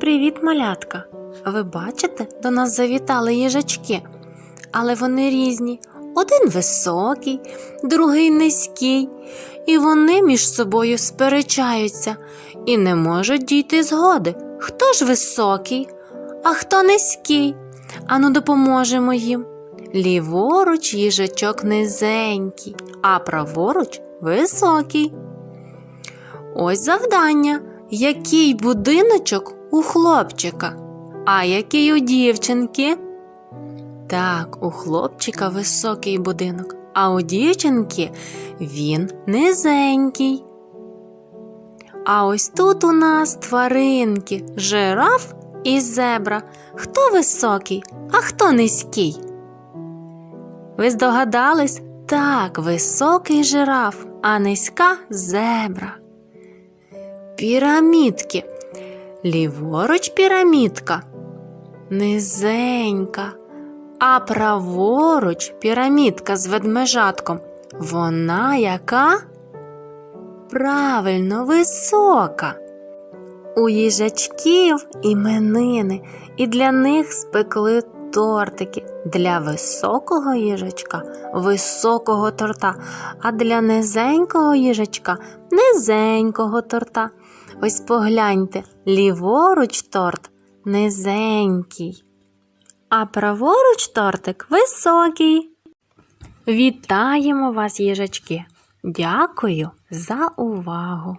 Привіт, малятка! Ви бачите, до нас завітали їжачки, але вони різні. Один високий, другий низький, і вони між собою сперечаються і не можуть дійти згоди. Хто ж високий, а хто низький? Ану, допоможемо їм. Ліворуч їжачок низенький, а праворуч високий. Ось завдання. Який будиночок у хлопчика, а який у дівчинки? Так, у хлопчика високий будинок, а у дівчинки він низенький. А ось тут у нас тваринки, жираф і зебра. Хто високий, а хто низький? Ви здогадались? Так, високий жираф, а низька зебра. Пірамідки. Ліворуч пірамідка. Низенька. А праворуч пірамідка з ведмежатком. Вона яка? Правильно, висока. У їжачків іменини, і для них спекли тортики. Для високого їжачка високого торта, а для низенького їжачка низенького торта. Ось погляньте, ліворуч торт низенький, а праворуч тортик високий. Вітаємо вас, їжачки! Дякую за увагу!